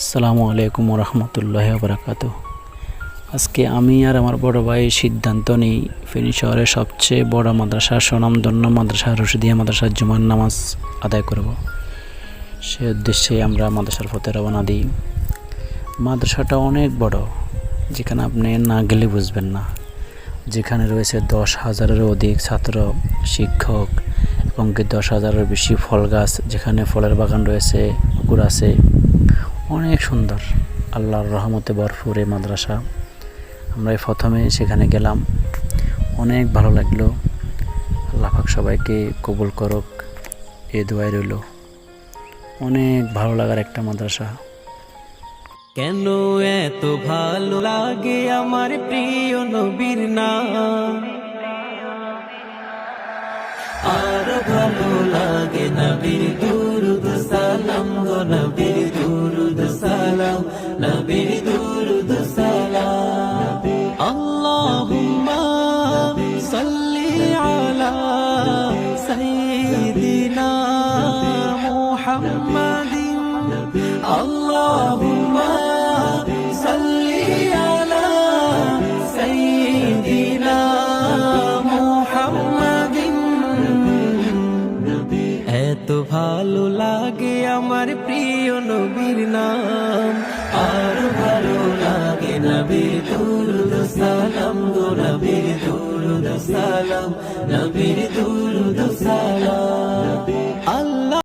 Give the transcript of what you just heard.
আসসালামু আলাইকুম রহমতুল্লাহ বরাকাত আজকে আমি আর আমার বড় ভাই সিদ্ধান্ত নিই। ফেনী শহরের সবচেয়ে বড় মাদ্রাসা, স্বনামধন্য মাদ্রাসা, রশিদিয়া মাদ্রাসার জুমার নামাজ আদায় করব। সে উদ্দেশ্যে আমরা মাদ্রাসার পথে রওনা দিই। মাদ্রাসাটা অনেক বড়, যেখানে আপনি না গেলে বুঝবেন না। যেখানে রয়েছে দশ হাজারেরও অধিক ছাত্র, শিক্ষক এবং দশ হাজারের বেশি ফল গাছ। যেখানে ফলের বাগান রয়েছে, পুকুর আছে। অনেক সুন্দর। আল্লাহর রহমতে ভরপুর এই মাদ্রাসা। আমরা প্রথমে সেখানে গেলাম। অনেক ভালো লাগল। আল্লাহ পাক সবাইকে কবুল করক। এ দোয়াই রইল। অনেক ভালো লাগার একটা মাদ্রাসা। কেন এত ভালো লাগে আমার প্রিয় নবীর নাম? সাল্লি আলা সাইয়্যিদিনা মুহাম্মাদিন। আল্লাহুম্মা সাল্লি আলা সাইয়্যিদিনা মুহাম্মাদিন। এত ভালো লাগে আমার প্রিয় নবীর নবীর দুরুদ সালাম গো নবীর দুরুদ সালাম নবীর দুরুদ